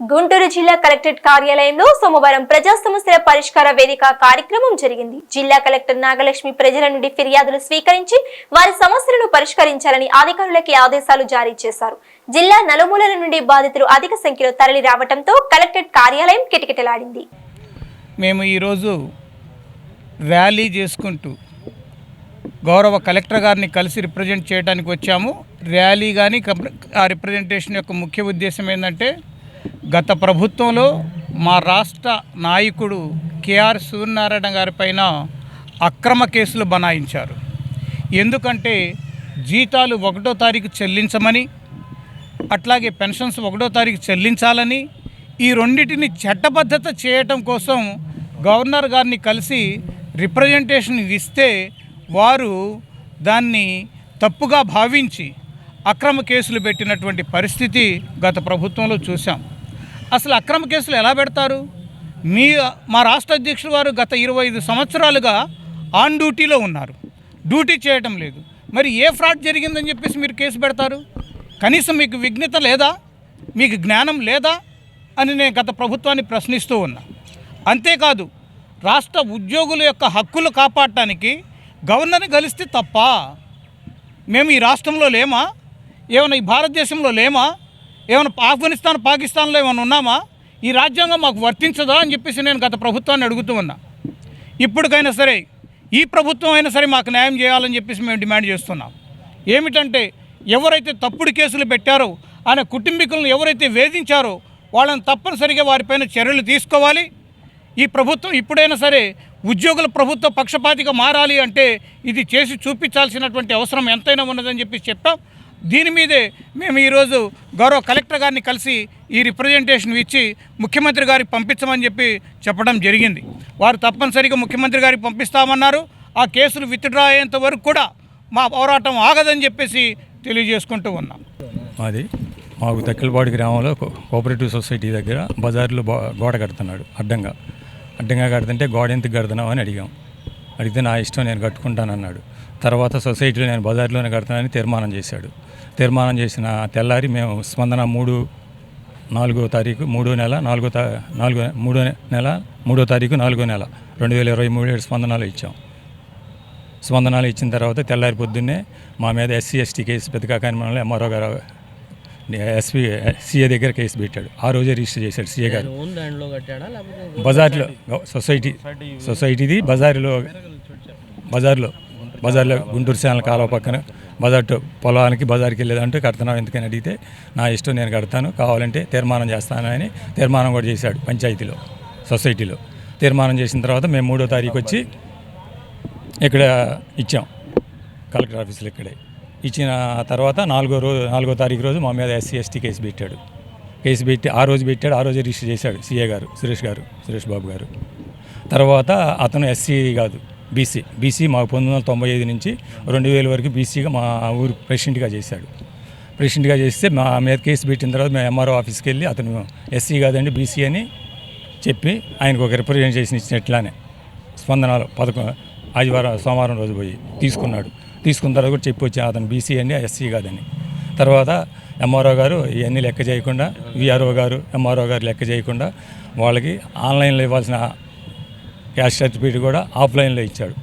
గుంటూరు జిల్లా కలెక్టరేట్ కార్యాలయంలో సోమవారం ప్రజా సమస్యల పరిష్కార వేదిక కార్యక్రమం జరిగింది. జిల్లా కలెక్టర్ నాగలక్ష్మి ప్రజల నుండి ఫిర్యాదులు స్వీకరించి వారి సమస్యలను పరిష్కరించాలని అధికారులకి ఆదేశాలు జారీ చేశారు. జిల్లా నలుమూలల నుండి బాధితులు అధిక సంఖ్యలో తరలి రావడంతో కలెక్టరేట్ కార్యాలయం కిటకిటలాడింది. మేము ఈరోజు ర్యాలీ చేసుకుంటూ గౌరవ కలెక్టర్ గారిని కలిసి రిప్రజెంట్ చేయడానికి వచ్చాము. ర్యాలీ కానీ ఆ రిప్రజెంటేషన్ యొక్క ముఖ్య ఉద్దేశం ఏంటంటే గత ప్రభుత్వంలో మా రాష్ట్ర నాయకుడు కేఆర్ సూర్యనారాయణ గారి పైన అక్రమ కేసులు బనాయించారు. ఎందుకంటే జీతాలు ఒకటో తారీఖు చెల్లించమని అట్లాగే పెన్షన్స్ ఒకటో తారీఖు చెల్లించాలని ఈ రెండింటిని చట్టబద్ధత చేయటం కోసం గవర్నర్ గారిని కలిసి రిప్రజెంటేషన్ ఇస్తే వారు దాన్ని తప్పుగా భావించి అక్రమ కేసులు పెట్టినటువంటి పరిస్థితి గత ప్రభుత్వంలో చూసాం అసలు అక్రమ కేసులు ఎలా పెడతారు? మీ మా రాష్ట్ర అధ్యక్షుడు వారు గత ఇరవై ఐదు సంవత్సరాలుగా ఆన్ డ్యూటీలో ఉన్నారు. డ్యూటీ చేయటం లేదు. మరి ఏ ఫ్రాడ్ జరిగిందని చెప్పేసి మీరు కేసు పెడతారు? కనీసం మీకు విఘ్నత లేదా? మీకు జ్ఞానం లేదా? అని నేను గత ప్రభుత్వాన్ని ప్రశ్నిస్తూ ఉన్నా. అంతేకాదు రాష్ట్ర ఉద్యోగుల యొక్క హక్కులు కాపాడటానికి గవర్నర్ని కలిస్తే తప్ప? మేము ఈ రాష్ట్రంలో లేమా? ఏమైనా ఈ భారతదేశంలో లేమా? ఏమైనా ఆఫ్ఘనిస్తాన్ పాకిస్తాన్లో ఏమైనా ఉన్నామా? ఈ రాజ్యాంగం మాకు వర్తించదా అని చెప్పేసి నేను గత ప్రభుత్వాన్ని అడుగుతూ ఉన్నా. ఇప్పటికైనా సరే ఈ ప్రభుత్వం అయినా సరే మాకు న్యాయం చేయాలని చెప్పేసి మేము డిమాండ్ చేస్తున్నాం. ఏమిటంటే ఎవరైతే తప్పుడు కేసులు పెట్టారో ఆయన కుటుంబీకులను ఎవరైతే వేధించారో వాళ్ళని తప్పనిసరిగా వారిపైన చర్యలు తీసుకోవాలి. ఈ ప్రభుత్వం ఇప్పుడైనా సరే ఉద్యోగుల ప్రభుత్వ పక్షపాతిగా మారాలి అంటే ఇది చేసి చూపించాల్సినటువంటి అవసరం ఎంతైనా ఉన్నదని చెప్పి చెప్పాం. దీని మీదే మేము ఈరోజు గౌరవ కలెక్టర్ గారిని కలిసి ఈ రిప్రజెంటేషన్ ఇచ్చి ముఖ్యమంత్రి గారికి పంపించమని చెప్పి చెప్పడం జరిగింది. వారు తప్పనిసరిగా ముఖ్యమంత్రి గారికి పంపిస్తామన్నారు. ఆ కేసులు విత్డ్రా అయ్యేంత వరకు కూడా మా పోరాటం ఆగదని చెప్పేసి తెలియజేసుకుంటూ ఉన్నాం. అది మాకు తక్కిలపాడు గ్రామంలో కోఆపరేటివ్ సొసైటీ దగ్గర బజార్లో గోడ కడుతున్నాడు అడ్డంగా. అడ్డంగా కడుతుంటే గోడ ఎందుకు కడుతున్నావు అని అడిగాం. అడిగితే నా ఇష్టం నేను కట్టుకుంటానన్నాడు. తర్వాత సొసైటీలో నేను బజార్లోనే కడతానని తీర్మానం చేశాడు. తీర్మానం చేసిన తెల్లారి మేము స్పందన మూడు నాలుగో తారీఖు మూడో నెల నాలుగో తా నాలుగో మూడో నెల మూడో తారీఖు నాలుగో నెల రెండు వేల ఇరవై మూడు ఏడు స్పందనాలు ఇచ్చాం. స్పందనాలు ఇచ్చిన తర్వాత తెల్లారి పొద్దున్నే మా మీద ఎస్సీ ఎస్టీ కేసు పెద్దకాకాని మనలో ఎంఆర్ఓ గారు ఎస్పీ సీఏ దగ్గర కేసు పెట్టాడు. ఆ రోజే రిజిస్టర్ చేశాడు సీఏ గారు. బజార్లో సొసైటీ సొసైటీది బజారులో బజార్లో బజార్లో గుంటూరు శాల కాలువ పక్కన బజార్ పొలానికి బజార్కి వెళ్ళేదంటే కడుతున్నావు ఎందుకని అడిగితే నా ఇష్టం నేను కడతాను కావాలంటే తీర్మానం చేస్తానని తీర్మానం కూడా చేశాడు పంచాయతీలో సొసైటీలో. తీర్మానం చేసిన తర్వాత మేము మూడో తారీఖు వచ్చి ఇక్కడ ఇచ్చాం కలెక్టర్ ఆఫీసులో ఇక్కడే. ఇచ్చిన తర్వాత నాలుగో రోజు నాలుగో తారీఖు రోజు మా మీద ఎస్సీ ఎస్టీ కేసు పెట్టాడు. కేసు పెట్టి ఆ రోజు పెట్టాడు ఆ రోజే రిజిస్టర్ చేశాడు సీఏ గారు సురేష్ గారు సురేష్ బాబు గారు. తర్వాత అతను ఎస్సీ కాదు. బీసీ బీసీ మాకు పంతొమ్మిది వందల తొంభై ఐదు నుంచి రెండు వేల వరకు బీసీగా మా ఊరు ప్రెసిడెంట్గా చేశాడు. ప్రెసిడెంట్గా చేస్తే మా మీద కేసు పెట్టిన తర్వాత మేము ఎంఆర్ఓ ఆఫీస్కి వెళ్ళి అతను ఎస్సీ కాదండి బీసీ అని చెప్పి ఆయనకు ఒక రిప్రజెంటేషన్ ఇచ్చినట్లానే స్పందనలో పదకొ ఆదివారం సోమవారం రోజు పోయి తీసుకున్నాడు. తీసుకున్న తర్వాత కూడా చెప్పి వచ్చాను అతను బీసీ అండి ఎస్సీ కాదని. తర్వాత ఎంఆర్ఓ గారు ఇవన్నీ లెక్క చేయకుండా విఆర్ఓ గారు ఎంఆర్ఓ గారు లెక్క చేయకుండా వాళ్ళకి ఆన్లైన్లో ఇవ్వాల్సిన క్యాష్ సర్టిఫికేట్ కూడా ఆఫ్లైన్లో ఇచ్చాడు.